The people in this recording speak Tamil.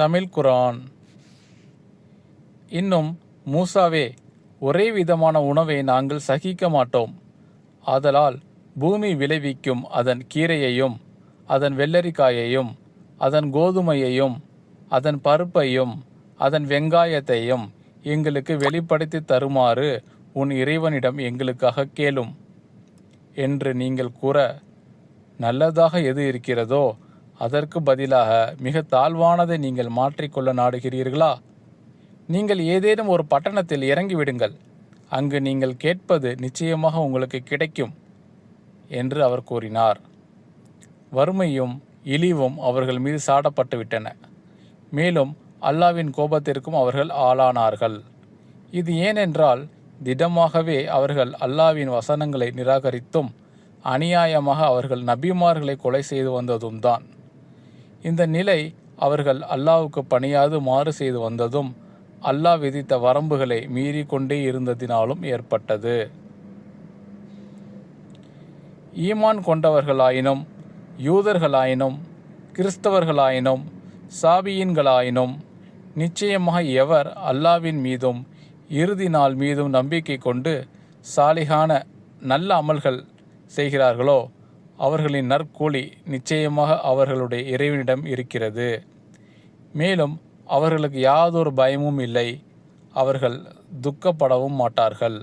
தமிழ் குரான். இன்னும் மூசாவே ஒரே விதமான உணவை நாங்கள் சகிக்க மாட்டோம். ஆதலால் பூமி விளைவிக்கும் அதன் கீரையையும் அதன் வெள்ளரிக்காயையும் அதன் கோதுமையையும் அதன் பருப்பையும் அதன் வெங்காயத்தையும் எங்களுக்கு வெளிப்படுத்தி தருமாறு உன் இறைவனிடம் எங்களுக்காக கேளும். என்று நீங்கள் கூற நல்லதாக எது இருக்கிறதோ அதற்கு பதிலாக மிக தாழ்வானதை நீங்கள் மாற்றிக்கொள்ள நாடுகிறீர்களா? நீங்கள் ஏதேனும் ஒரு பட்டணத்தில் இறங்கிவிடுங்கள். அங்கு நீங்கள் கேட்பது நிச்சயமாக உங்களுக்கு கிடைக்கும் என்று அவர் கூறினார். வறுமையும் இழிவும் அவர்கள் மீது சாடப்பட்டு விட்டன மேலும் அல்லாவின் கோபத்திற்கும் அவர்கள் ஆளானார்கள். இது ஏனென்றால் திடமாகவே அவர்கள் அல்லாவின் வசனங்களை நிராகரித்தும் அநியாயமாக அவர்கள் நபிமார்களை கொலை செய்து வந்ததும் தான் இந்த நிலை அவர்கள் அல்லாவுக்கு பணியாது மாறு செய்து வந்ததும் அல்லாஹ் விதித்த வரம்புகளை மீறி கொண்டே இருந்ததினாலும் ஏற்பட்டது. ஈமான் கொண்டவர்களாயினும் யூதர்களாயினும் கிறிஸ்தவர்களாயினும் சாபியின்களாயினும் நிச்சயமாக எவர் அல்லாவின் மீதும் இறுதி நாள் மீதும் நம்பிக்கை கொண்டு சாலிகான நல்ல அமல்கள் செய்கிறார்களோ அவர்களின் நற்கூலி நிச்சயமாக அவர்களுடைய இறைவனிடம் இருக்கிறது. மேலும் அவர்களுக்கு யாதொரு பயமும் இல்லை. அவர்கள் துக்கப்படவும் மாட்டார்கள்.